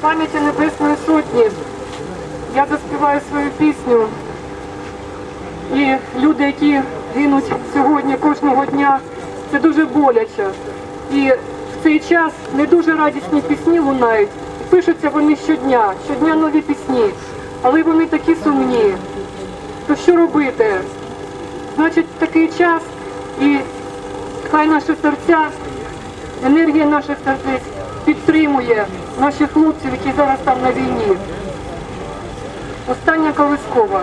пам'яті Небесної Сотні я заспіваю свою пісню. І люди, які гинуть сьогодні кожного дня, це дуже боляче. І в цей час не дуже радісні пісні лунають. Пишуться вони щодня, щодня нові пісні, але вони такі сумні. То що робити? Значить, такий час і хай наші серця, енергія наших сердець підтримує наших хлопців, які зараз там на війні. Остання колискова.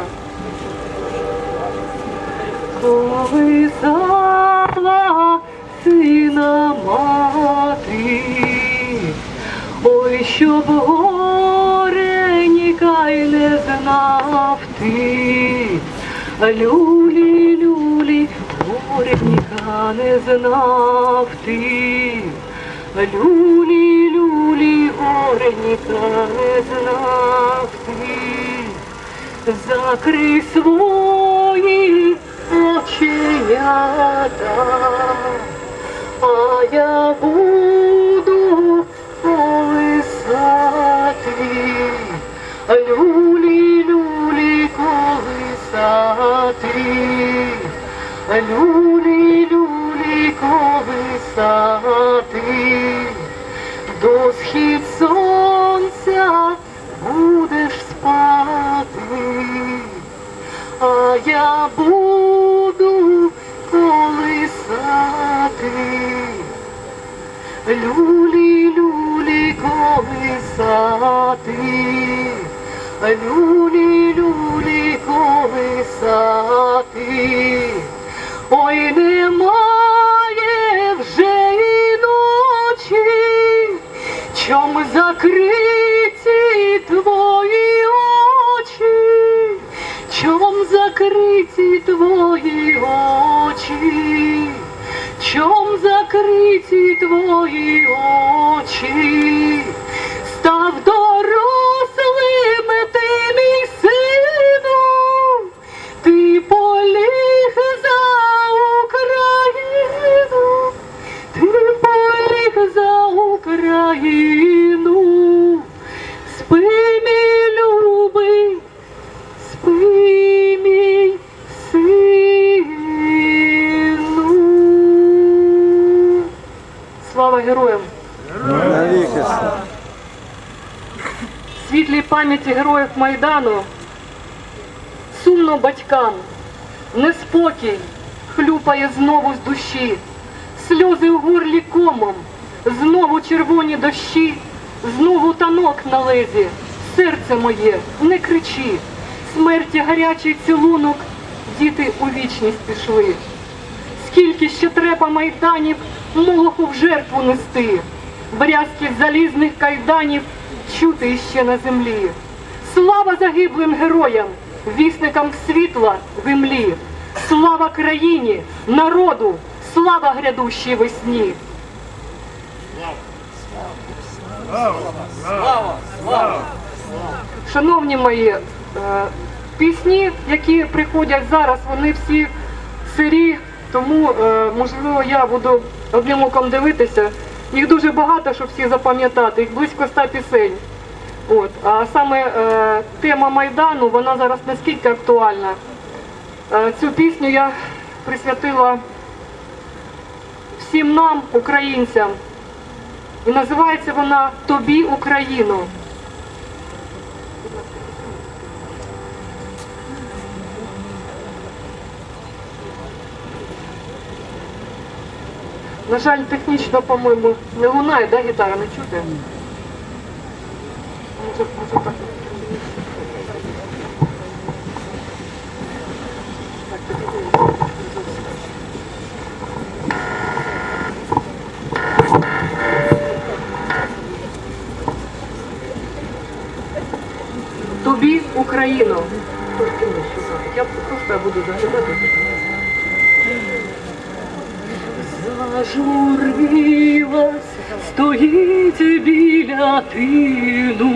Колисала сина мати, ой, щоб горенька й не знав ти. Люлі, люлі, горенька не знав ти. Люлі, люлі, горенька не знав ти. Закрий свої оченята, а я буду колисати. Люлі, люлі, колисати. Люлі, люлі, колисати. Я буду колисати. Люлі, люлі, колисати. Люлі, люлі, колисати. Ой, немає Навіки. світлій пам'яті героїв Майдану, сумно батькам, неспокій хлюпає знову з душі, сльози у горлі комом, знову червоні дощі, знову танок на лезі, серце моє, не кричи, смерті гарячий цілунок, діти у вічність пішли. Скільки ще треба майданів молоху в жертву нести, брязкіт залізних кайданів чути іще на землі. Слава загиблим героям, вісникам світла в імлі. Слава країні, народу, слава грядущій весні. Шановні мої, е, пісні, які приходять зараз, вони всі сирі, тому е, можливо я буду одним оком дивитися. Їх дуже багато, щоб всі запам'ятати, їх близько ста пісень. От. А саме е, тема Майдану, вона зараз наскільки актуальна. Е, цю пісню я присвятила всім нам, українцям. І називається вона Тобі Україну. На жаль, технічно, по-моєму, не лунає, да, гітара, не чути? Може, може так. журбіла стоїть біля тину,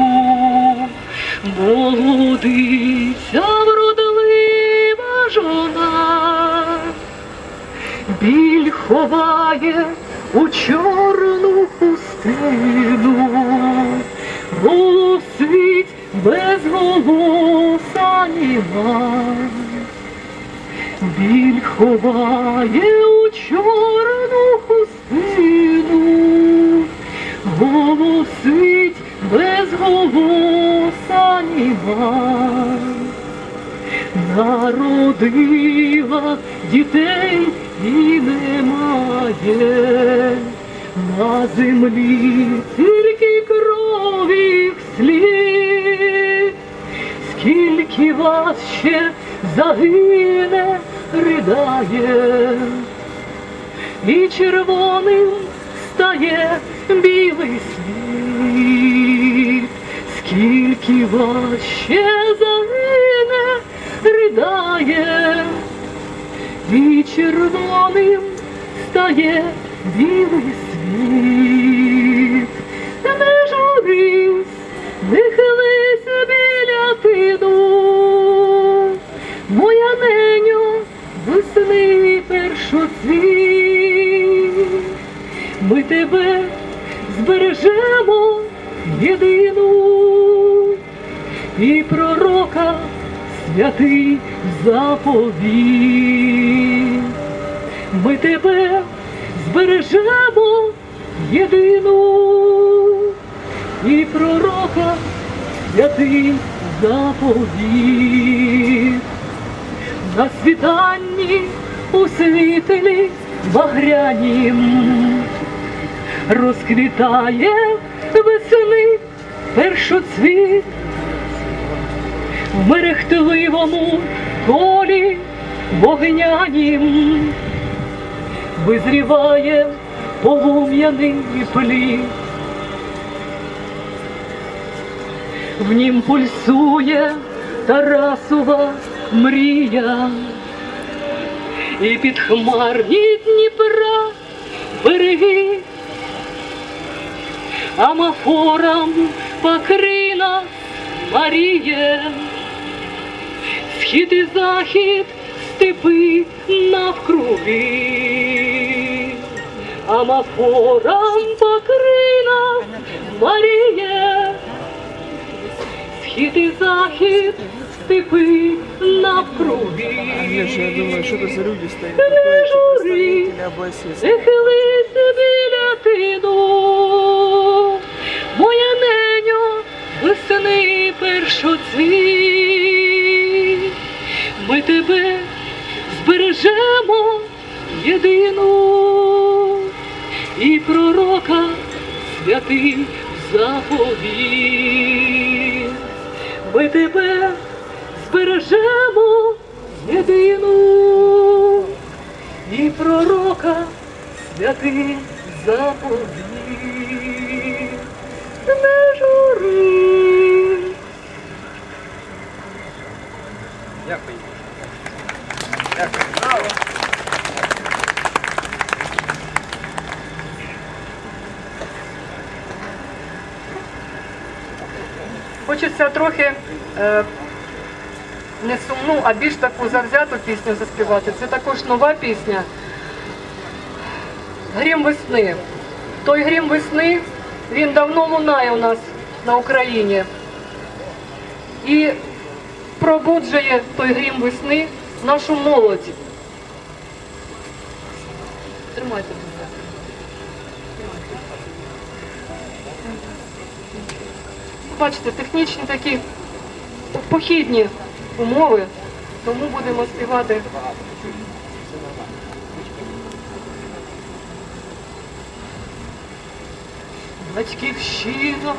молодиця вродлива жона, біль ховає у чорну пустину, бо світ без голоса нема. Біль ховає у чорну хустину, голосить без голоса німа. Народила дітей і немає. На землі тільки крові слід, скільки вас ще загине, ридає, і червоним стає білий світ, скільки вас ще загине, ридає, і червоним стає білий світ. Не журись, не хилися біля тину, моя неню, весни першоцвіт. Тебе збережемо єдину і пророка святий заповіт. Ми тебе збережемо єдину і пророка святий заповіт. На світанні у світлі багрянім розквітає весни першоцвіт в мерехтливому колі вогнянім визріває полум'яний плід. В нім пульсує Тарасова мрія, і під хмарні Дніпра береги, амафорам покрина Маріє, схід і захід степи навкруги, амафорам покрина Маріє, схід і захід степи навкруги. Я думаю, что это за люди стоят. Не жури, не хилися біля тину, моя неньо, весни першоцвіт. Ми тебе збережемо єдину і пророка святий заповіт. Ми тебе збережемо єдину і пророка святий заповіт. Не жури. Дякую. Хочеться трохи е, не сумну, а більш таку завзяту пісню заспівати. Це також нова пісня. Грім весни. Той грім весни, він давно лунає у нас на Україні. І пробуджує той грім весни нашу молодь. Тримайте. Бачите, технічні такі похідні умови, тому будемо співати. Батьківщина,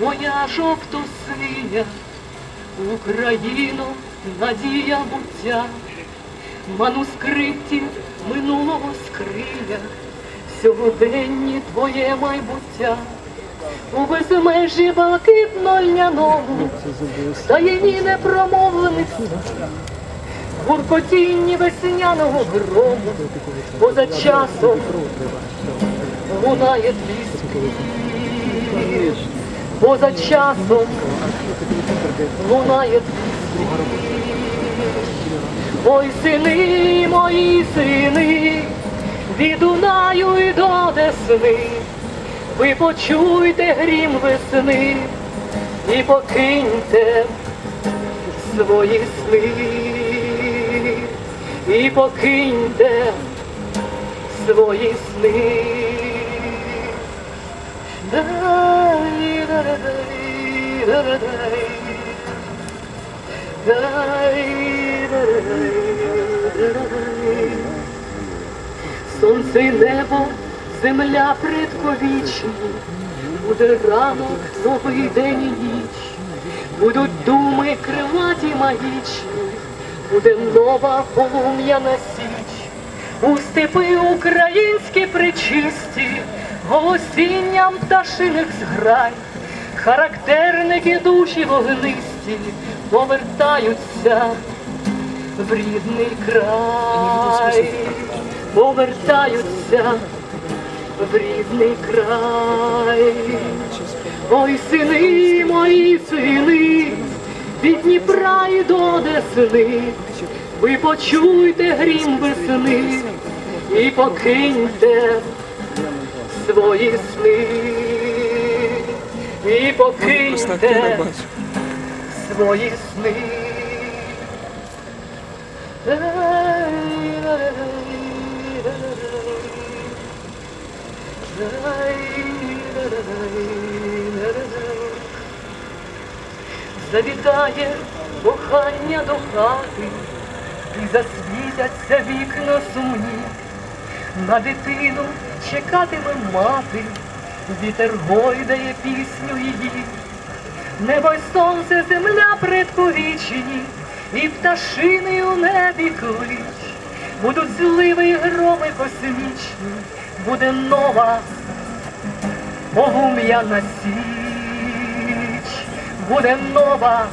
моя жовто-синя, Україно, надія буття, манускриптів минулого скриня, сьогоденні твоє майбуття. У безмежі блакитно-льняному, таєні непромовлених слів, гуркотінні весняного грому, поза часом лунає твій спів, поза часом лунає. Ой, сини, мої сини, від Дунаю і до Десни, ви почуйте грім весни і покиньте свої сни і покиньте свої сни. Сонце й небо, земля предковічні, буде ранок, новий день і ніч, будуть думи крилаті магічні, буде нова полум'яна січ, у степи українські причисті, голосінням пташиних зграй, характерники душі вогнисті повертаються в рідний край, повертаються в рідний край. Ой, сини мої сини, від Дніпра і до Десни, ви почуйте грім весни і покиньте свої сни, і покиньте свої сни. Завітає кохання до хати, і засвітяться вікна сумні. На дитину чекатиме мати, вітер гойдає пісню її. Небо й сонце, земля предковічні, і пташини у небі клич. Будуть зливи й громи космічні, буде нова полум'яна січ, буде нова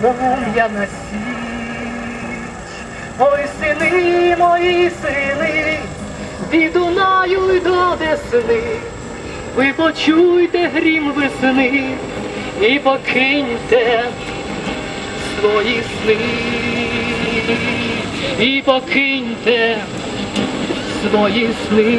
полум'яна січ. Ой, сини мої сини, від Дунаю до Десни, ви почуйте грім весни і покиньте свої сни, і покиньте свої сни.